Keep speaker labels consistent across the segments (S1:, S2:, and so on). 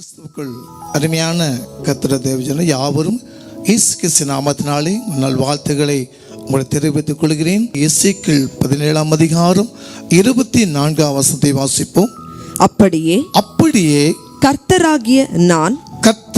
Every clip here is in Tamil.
S1: கிறிஸ்துவுக்குள் அருமையான கத்திர தேவஜன யாவரும் இயேசு கிறிஸ்து நாமத்தினாலே நல் வாழ்த்துக்களை உங்களை தெரிவித்துக் கொள்கிறேன். இசைக்கிள் பதினேழாம் அதிகாரம் இருபத்தி நான்காம் வசனத்தை வாசிப்போம்.
S2: அப்படியே
S1: அப்படியே
S2: கர்த்தராகிய நான்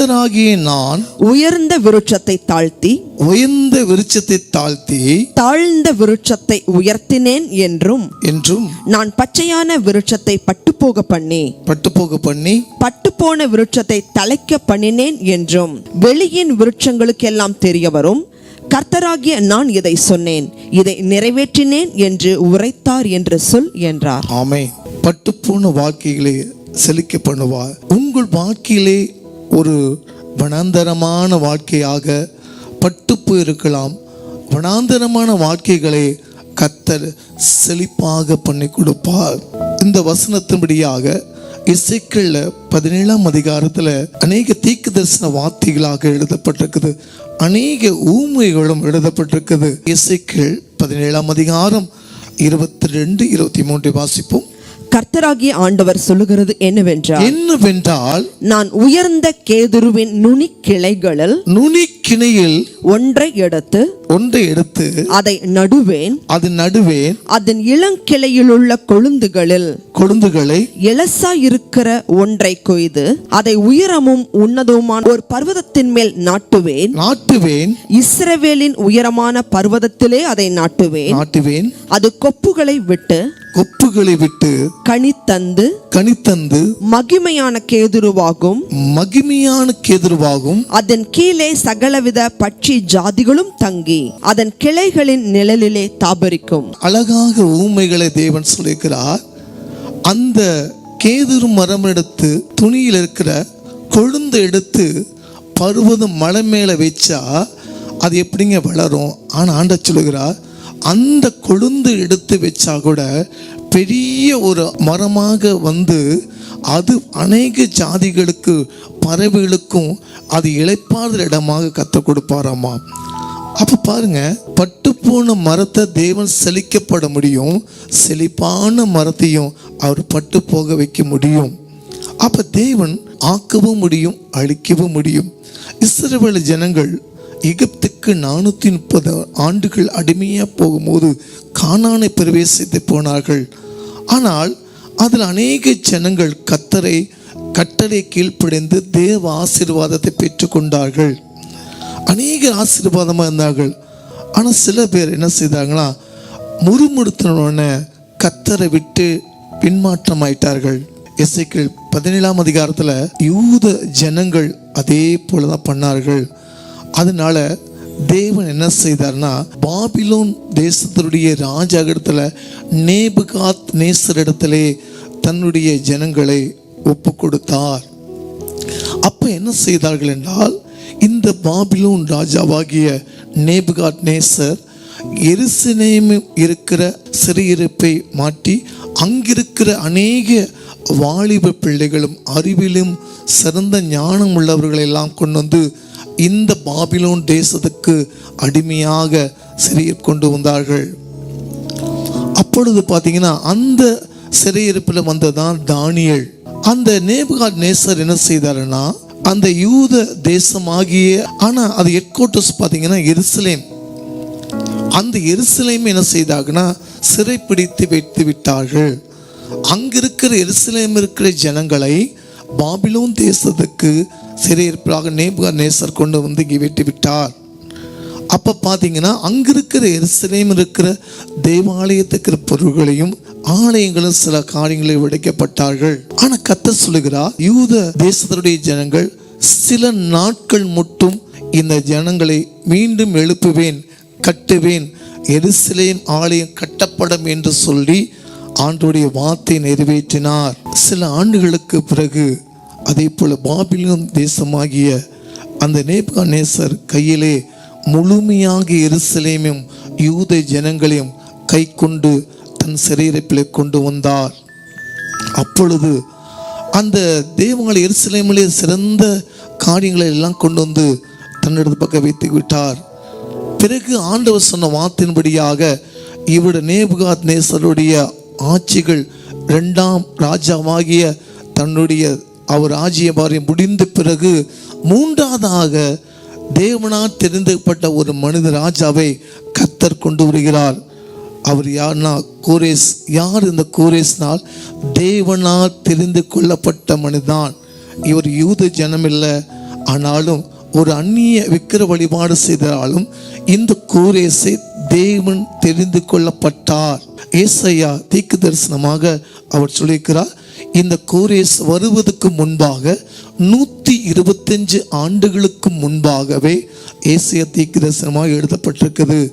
S1: கர்த்தராகிய நான்
S2: உயர்ந்த விருட்சத்தை தாழ்த்தி
S1: உயர்ந்த விருட்சத்தை தாழ்த்தி
S2: தாழ்ந்த விருட்சத்தை உயர்த்தினேன் என்றும்
S1: என்றும்
S2: நான் பச்சையான விருட்சத்தை பட்டுப்போக பண்ணி
S1: பட்டுப்போக பண்ணி
S2: பட்டுப்போன விருட்சத்தை தலைக்க பண்ணினேன் என்றும் வெளியின் விருட்சங்களுக்கெல்லாம் தெரிய வரும் கர்த்தராகிய நான் இதை சொன்னேன். இதை நிறைவேற்றினேன் என்று உரைத்தார் என்று சொல் என்றார்.
S1: ஆமே பட்டுப்போன வாழ்க்கைகளை செழிக்க பண்ணுவார். உங்கள் வாழ்க்கையிலே ஒரு வனாந்தரமான வாழ்க்கையாக பட்டுப்பு இருக்கலாம். வனாந்தரமான வாழ்க்கைகளை கத்தர் செழிப்பாக பண்ணி கொடுப்பார். இந்த வசனத்தின்படியாக இசைக்கல்ல பதினேழாம் அதிகாரத்தில் அநேக தீக்கு தரிசன வார்த்தைகளாக எழுதப்பட்டிருக்குது. அநேக ஊமைகளும் எழுதப்பட்டிருக்குது. இசைக்கள் பதினேழாம் அதிகாரம் இருபத்தி ரெண்டு இருபத்தி மூன்றை வாசிப்போம்.
S2: கர்த்தராகிய ஆண்டவர் சொல்லுகிறது என்னவென்றால்
S1: என்னவென்றால்
S2: நான் உயர்ந்த கேதுருவின் நுனி கிளைகளில்
S1: நுனி கிணையில்
S2: ஒன்றை எடுத்து
S1: ஒன்றை எடுத்து
S2: அதை நடுவேன்.
S1: அது நடுவே
S2: அதன் இளங்கிளையிலுள்ள கொழுந்துகளில்
S1: கொழுந்துகளை
S2: எலசா இருக்கிற ஒன்றை கொய்து அதை உயரமும் உன்னதவுமான ஒரு பர்வதத்தின் மேல் நாட்டுவேன்.
S1: நாட்டுவேன்.
S2: இஸ்ரவேலின் உயரமான பர்வதத்திலே அதை நாட்டுவேன்.
S1: நாட்டுவேன்.
S2: அது கொப்புகளை விட்டு
S1: கொப்புகளை விட்டு
S2: கனி தந்து
S1: கனித்தந்து
S2: மகிமையான கேதுருவாகும்.
S1: மகிமையான கேதுருவாகும்.
S2: அதன் கீழே சகலவித பட்சி ஜாதிகளும் தங்கி அதன் கிளைகளின் நிழலிலே தாபரிக்கும்.
S1: அழகாக ஊமைகளை தேவன் சொல்லியிருக்கிறார். அந்த கேதுரு மரம் எடுத்து துணியில் இருக்கிற கொழுந்து எடுத்து பருவதம் மலை மேலே வச்சா அது எப்படிங்க வளரும்? ஆனால் ஆண்ட சொல்லுகிறார் அந்த கொழுந்து எடுத்து வச்சா கூட பெரிய ஒரு மரமாக வந்து அது அநேக ஜாதிகளுக்கு பறவைகளுக்கும் அது இளைப்பாறுதல் இடமாக கற்றுக் கொடுப்பாராமா? அப்போ பாருங்க பட்டுப்போன மரத்தை தேவன் செழிக்கப்பட முடியும் செழிப்பான மரத்தையும் அவர் பட்டு போக வைக்க முடியும். அப்போ தேவன் ஆக்கவும் முடியும் அழிக்கவும் முடியும். இஸ்ரவேல் ஜனங்கள் எகிப்துக்கு நானூற்றி முப்பது ஆண்டுகள் அடிமையாக போகும்போது காணானை பிரவேசித்து போனார்கள். ஆனால் அதில் அநேக ஜனங்கள் கத்தரை கட்டளை கீழ்ப்படைந்து தேவ ஆசீர்வாதத்தை பெற்றுக்கொண்டார்கள். அநேக ஆசீர்வாதமாக இருந்தார்கள். ஆனால் சில பேர் என்ன செய்தாங்களா முறுமுறுத்தினோடனே கத்தரை விட்டு பின்மாற்றம் ஆயிட்டார்கள் இசைக்கள் பதினேழாம் அதிகாரத்தில் யூத ஜனங்கள் அதே போல தான் பண்ணார்கள். அதனால தேவன் என்ன செய்தார்னா பாபிலோன் தேசத்தினுடைய ராஜாவிடத்துல நேபுகாத் நேசரிடத்திலே தன்னுடைய ஜனங்களை ஒப்பு கொடுத்தார் அப்ப என்ன செய்தார்கள் என்றால் இந்த பாபிலோன் ராஜாவாகிய நேபுகாட் நேசர் எருசலேமில் இருக்கிற சிறையிருப்பை மாற்றி அங்கிருக்கிற அநேக வாலிப பிள்ளைகளும் அறிவிலும் சிறந்த ஞானம் உள்ளவர்களை எல்லாம் கொண்டு வந்து இந்த பாபிலோன் தேசத்துக்கு அடிமையாக சிறையில் கொண்டு வந்தார்கள். அப்பொழுது பார்த்தீங்கன்னா அந்த சிறையிருப்பில் வந்ததான் தானியல். அந்த நேபுகாட் நேசர் என்ன செய்தாருன்னா அந்த யூத தேசமாகிய ஆனால் அது ஹெட் குவார்ட்டர்ஸ் பார்த்தீங்கன்னா எருசலேம். அந்த எருசலேம் என்ன செய்தாங்கன்னா சிறைப்பிடித்து வைத்து விட்டார்கள். அங்கிருக்கிற எருசலேம் இருக்கிற ஜனங்களை பாபிலோன் தேசத்துக்கு சிறையிருப்பாக நேபுகா நேசர் கொண்டு வந்து இங்கே வெட்டி விட்டார். அப்போ பார்த்தீங்கன்னா அங்கே இருக்கிற எருசலேம் இருக்கிற தேவாலயத்துக்கிற பொருள்களையும் ஆலயங்களும் சில காரியங்களை உடைக்கப்பட்டார்கள் ஆனால் கத்த சொல்லுகிறார் யூத தேசத்தினுடைய ஜனங்கள் சில நாட்கள் மட்டும் இந்த ஜனங்களை மீண்டும் எழுப்புவேன் கட்டுவேன் எருசலேம் ஆலயம் கட்டப்படும் என்று சொல்லி ஆண்டுடைய வார்த்தை நிறைவேற்றினார். சில ஆண்டுகளுக்கு பிறகு அதே போல பாபிலும் தேசமாகிய அந்த நேப்கா நேசர் கையிலே முழுமையாக எருசலேமும் யூத ஜனங்களையும் கை கொண்டு தன் சிறையிருப்பிலே கொண்டு வந்தார். அப்பொழுது அந்த தேவங்களை எருசலேமிலே சிறந்த காரியங்களை எல்லாம் கொண்டு வந்து தன்னிடத்து பக்கம் வைத்து விட்டார். பிறகு ஆண்டவர் சொன்ன வார்த்தையின்படியாக இவட நேபுகாத் நேசருடைய ஆட்சிகள் இரண்டாம் ராஜாவாகிய தன்னுடைய அவர் ராஜ்யபாரியம் முடிந்த பிறகு மூன்றாவதாக தேவனால் தெரிந்துப்பட்ட ஒரு மனித ராஜாவை கத்தர் கொண்டு வருகிறார். அவர் யார்னா? கோரேஸ். யார் இந்த கோரேஸ்னால்? தேவனால் தெரிந்து கொள்ளப்பட்ட மனிதான். இவர் யூத ஜனம் இல்லை ஆனாலும் ஒரு அந்நிய விக்கிர வழிபாடு செய்தாலும் இந்த கோரேஸை தேவன் தெரிந்து கொள்ளப்பட்டார். ஏசையா தீக்கு தரிசனமாக அவர் சொல்லியிருக்கிறார். இந்த கோரேஸ் வருவதற்கு முன்பாக நூற்றி இருபத்தஞ்சு ஆண்டுகளுக்கு முன்பாகவே ஏசிய தீக்கு தரிசனமாக எழுதப்பட்டிருக்குது.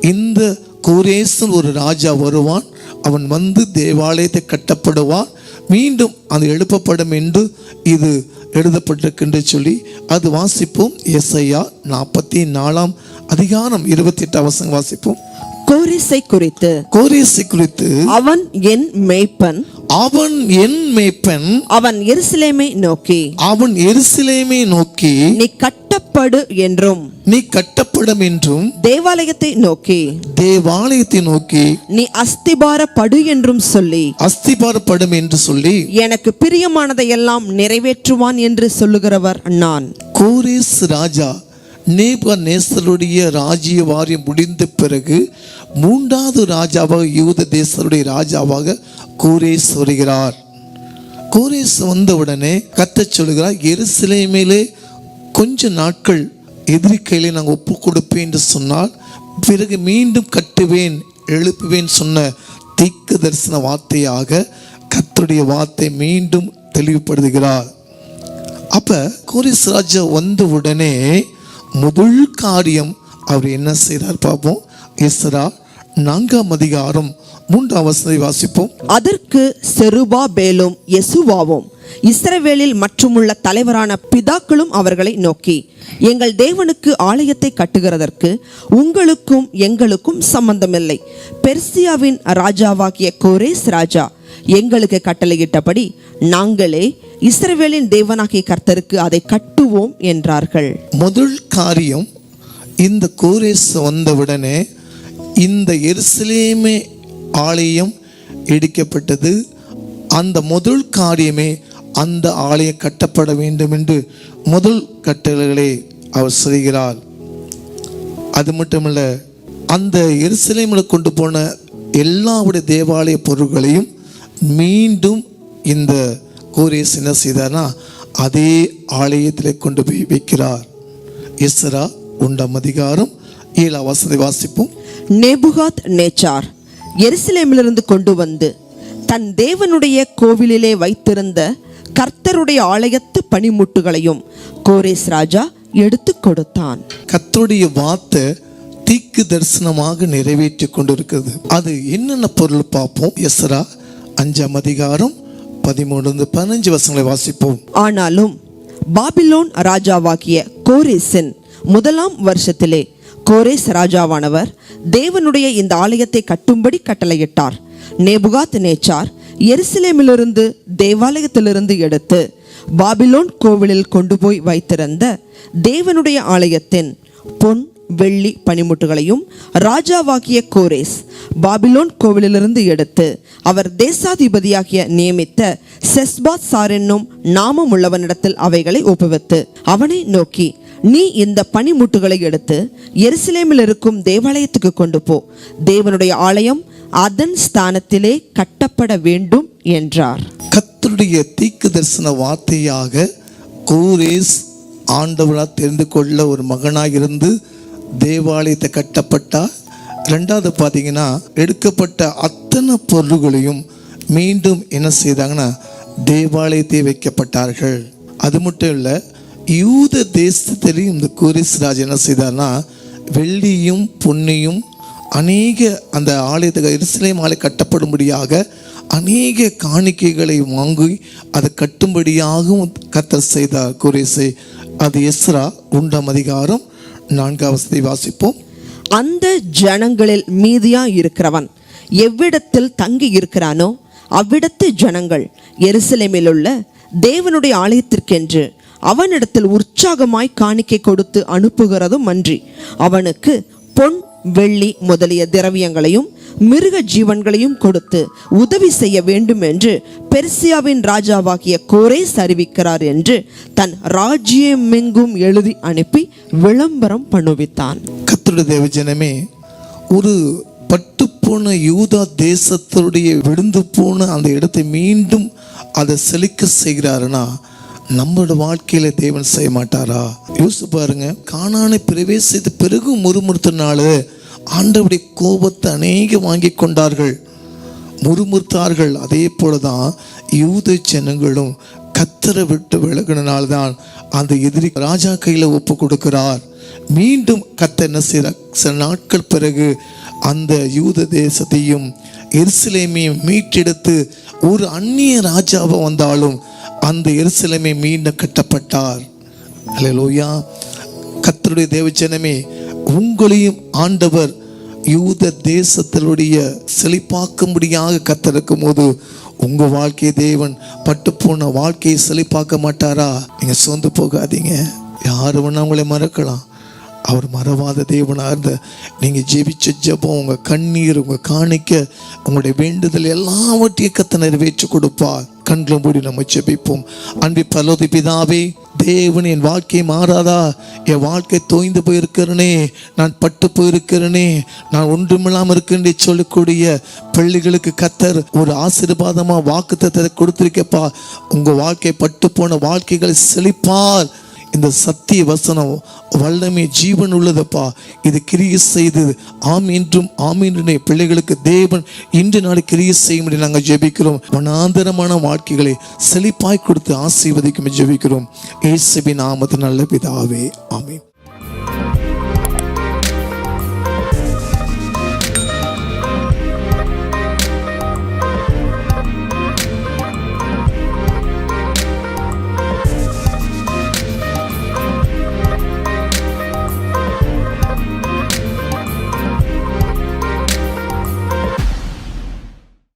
S1: இந்த கோரேசன் ஒரு ராஜா வருவான் அவன் வந்து தேவாலயத்தை கட்டப்படுவான் மீண்டும் அது எழுப்பப்படும் என்று இது எழுதப்பட்டிருக்கின்ற சொல்லி அது வாசிப்போம். எஸ்ஐயா நாற்பத்தி நாலாம் அதிகாரம் இருபத்தி எட்டாம் அவசரம் வாசிப்போம்.
S2: கோரேசை குறித்து
S1: கோரேசை குறித்து
S2: அவன் என் மேய்ப்பன்.
S1: அவன் என் மேய்ப்பன்.
S2: அவன் எருசலேமை நோக்கி.
S1: அவன் எருசலேமை நோக்கி.
S2: நீ கட்டப்படு என்றும்.
S1: நீ கட்டப்படும் என்றும்.
S2: தேவாலயத்தை நோக்கி.
S1: தேவாலயத்தை நோக்கி.
S2: நீ அஸ்திபாரப்படு என்றும் சொல்லி.
S1: அஸ்திபாரப்படும் என்று சொல்லி.
S2: எனக்கு பிரியமானதையெல்லாம் நிறைவேற்றுவான் என்று சொல்லுகிறவர் நான்.
S1: கோரேஸ் ராஜா நேப நேசருடைய ராஜ்ய வாரியம் முடிந்த பிறகு மூன்றாவது ராஜாவாக யூத தேசருடைய ராஜாவாக கோரேஸ் வருகிறார். கோரேஸ் வந்தவுடனே கத்த சொல்கிறார் எருசலேமிலே கொஞ்ச நாட்கள் எதிரி கையிலே நான் ஒப்பு கொடுப்பேன் என்று சொன்னால் பிறகு மீண்டும் கட்டுவேன் எழுப்புவேன் சொன்ன தீக்கு தரிசன வார்த்தையாக கத்துடைய வார்த்தை மீண்டும் தெளிவுபடுத்துகிறார். அப்ப கோரிஸ் ராஜா வந்த உடனே முதல் காரியம் அவர் என்ன செய்தார் பார்ப்போம். இஸ்ரா நான்காம் அதிகாரம் மூன்றாம் வாசிப்போம்.
S2: அதற்கு செருபா பேலும் எசுவாவும் இஸ்ரவேலில் மற்றுமுள்ள தலைவரான பிதாக்களும் அவர்களை நோக்கி எங்கள் தேவனுக்கு ஆலயத்தை கட்டுகிறதற்கு உங்களுக்கும் எங்களுக்கும் சம்பந்தமில்லை. பெர்சியாவின் ராஜாவாகிய கோரேஸ் ராஜா எங்களுக்கு கட்டளையிட்டபடி நாங்களே இஸ்ரவேலின் தேவனாகிய கர்த்தருக்கு அதை கட்டுவோம் என்றார்கள்.
S1: முதல் காரியம் இந்த கோரேஸ் வந்தவுடனே இந்த எருசலேமே ஆலயம் இடிக்கப்பட்டது. அந்த முதல் காரியமே அந்த ஆலயம் கட்டப்பட வேண்டும் என்று முதல் கட்டளைகளை அவர் செய்கிறார் அது மட்டுமல்ல அந்த எருசலேமில் கொண்டு போன எல்லாவுடைய தேவாலய பொருட்களையும் மீண்டும் இந்த கோரேஸ் என்ன செய்தார்னா அதே ஆலயத்தில் கொண்டு போய் வைக்கிறார். எஸ்ரா உண்டாம் அதிகாரம் ஏழாம் வசதி வாசிப்போம்.
S2: நேபுகாத் நேச்சார் எருசலேமிலிருந்து கொண்டு வந்து தன் தேவனுடைய கோவிலிலே வைத்திருந்த கர்த்தருடைய ஆலயத்து பனிமுட்டுகளையும் கோரேஸ் ராஜா எடுத்து கொடுத்தான்.
S1: கர்த்தருடைய வார்த்தை தீக்கு தரிசனமாக நிறைவேற்றி கொண்டிருக்கிறது. அது என்னென்ன பொருள் பார்ப்போம்? எஸ்ரா அஞ்சாம் அதிகாரம் பதிமூணு பதினஞ்சு வசங்களை வாசிப்போம்.
S2: ஆனாலும் பாபிலோன் ராஜாவாகிய கோரேசின் முதலாம் வருஷத்திலே கோரேஸ் ராஜாவானவர் தேவனுடைய இந்த ஆலயத்தை கட்டும்படி கட்டளையிட்டார். நேபுகாத் நேச்சார் எருசலேமிலிருந்து தேவாலயத்திலிருந்து எடுத்து பாபிலோன் கோவிலில் கொண்டு போய் வைத்திருந்த தேவனுடைய ஆலயத்தின் பொன் வெள்ளி பனிமுட்டுகளையும் ராஜாவாகிய கோரேஸ் பாபிலோன் கோவிலிலிருந்து எடுத்து அவர் தேசாதிபதியாகிய நியமித்த செஸ்பாத் சார் என்னும் நாமம் உள்ளவனிடத்தில் அவைகளை ஒப்புவித்து அவனை நோக்கி நீ இந்த பனிமுட்டுகளை எடுத்து எருசலேமில் இருக்கும் தேவாலயத்துக்கு கொண்டு போ. தேவனுடைய ஆலயம் அதன் ஸ்தானத்திலே கட்டப்பட வேண்டும் என்றார்.
S1: கத்தருடைய தீக்கு தரிசன வார்த்தையாக கோரேஸ் ஆண்டவரால் தெரிந்து கொள்ள ஒரு மகனாக இருந்து தேவாலயத்தை கட்டப்பட்டால் ரெண்டாவது பார்த்தீங்கன்னா எடுக்கப்பட்ட அத்தனை பொருள்களையும் மீண்டும் என்ன செய்தாங்கன்னா தேவாலயத்தை வைக்கப்பட்டார்கள். அது மட்டும் இல்லை யூத தேசத்திலையும் இந்த கூரிஸ்ராஜ் என்ன செய்தார்னா வெள்ளியும் பொன்னியும் அநேக அந்த ஆலயத்துக்கு எருசலேம் மாலை கட்டப்படும்படியாக அநேக காணிக்கைகளை வாங்கி அதை கட்டும்படியாகவும் கத்தர் செய்தார். குரேசை அது எஸ்ரா உண்டாம் அதிகாரம் நான்காவது வாசிப்போம்.
S2: அந்த ஜனங்களில் மீதியா இருக்கிறவன் எவ்விடத்தில் தங்கி இருக்கிறானோ அவ்விடத்து ஜனங்கள் எருசலேமில் உள்ள தேவனுடைய ஆலயத்திற்கென்று அவனிடத்தில் உற்சாகமாய் காணிக்கை கொடுத்து அனுப்புகிறதும் அன்றி. அவனுக்கு பொன் வெள்ளி முதலிய திரவியங்களையும் மிருக ஜீவன்களையும் கொடுத்து உதவி செய்ய வேண்டும் என்று பெர்சியாவின் ராஜாவாகிய கோரேஸ் அறிவிக்கிறார் என்று தன் ராஜ்யமெங்கும் எழுதி அனுப்பி விளம்பரம் பண்ணுவித்தான்.
S1: கர்த்தருடைய தேவஜனமே ஒரு பட்டு போன யூதா தேசத்துடைய விழுந்து போன அந்த இடத்தை மீண்டும் அதை செழிக்க செய்கிறாருன்னா நம்மளோட வாழ்க்கையில தேவன் செய்ய மாட்டாரா? யோசிச்சு பாருங்க காணானை பிரவேசித்து பிறகு முறுமுறுத்தினால ஆண்டவருடைய கோபத்தை அநேக வாங்கி கொண்டார்கள். முறுமுறுத்தார்கள். அதே போலதான் யூத ஜனங்களும் கத்தரை விட்டு விலகினால்தான் அந்த எதிரி ராஜா கையில் ஒப்பு கொடுக்கிறார். மீண்டும் கத்த என்ன செய்கிறார் சில நாட்கள் பிறகு அந்த யூத தேசத்தையும் எருசலேமையும் மீட்டெடுத்து ஒரு அந்நிய ராஜாவை வந்தாலும் அந்த எருசலேமை மீண்டும் கட்டப்பட்டார். ஹலோ லோயா கத்தருடைய தேவச்சனமே உங்களையும் ஆண்டவர் யூத தேசத்தினுடைய செழிப்பாக்கும்படியாக கத்திருக்கும் போது உங்க வாழ்க்கையை தேவன் பட்டு போன வாழ்க்கையை செழிப்பாக்க மாட்டாரா? நீங்க சோர்ந்து போகாதீங்க. யாரு வேணா உங்களை மறக்கலாம். அவர் மறவாத தேவனாக இருந்த நீங்கள் ஜெபிச்ச ஜெபம் உங்கள் கண்ணீர் உங்கள் காணிக்க உங்களுடைய வேண்டுதல் எல்லாவற்றையும் கத்தை நிறைவேற்றி கொடுப்பார். கண்களும் மூடி நம்ம ஜெபிப்போம். அன்பி பலோதி பிதாவே தேவன் என் வாழ்க்கை மாறாதா? என் வாழ்க்கை தோய்ந்து போயிருக்கிறனே நான் பட்டு போயிருக்கிறனே நான் ஒன்றுமில்லாமல் இருக்கேன் சொல்லக்கூடிய பிள்ளைகளுக்கு கத்தர் ஒரு ஆசீர்வாதமாக வாக்குத்தத்தை கொடுத்துருக்கப்பா. உங்கள் வாழ்க்கை பட்டு போன வாழ்க்கைகளை செழிப்பார். இந்த சத்திய வசனம் வல்லமை ஜீவன் உள்ளதப்பா. இது கிரிய செய்து ஆம் என்றும் ஆம் என்று பிள்ளைகளுக்கு தேவன் இன்று நாளை கிரிய செய்யும் என்று நாங்கள் ஜெபிக்கிறோம். மனாந்தரமான வாழ்க்கைகளை செழிப்பாய் கொடுத்து ஆசீர்வதிக்கும் ஜெபிக்கிறோம். இயேசுவின் நாமத்து நல்ல பிதாவே. ஆமீன்.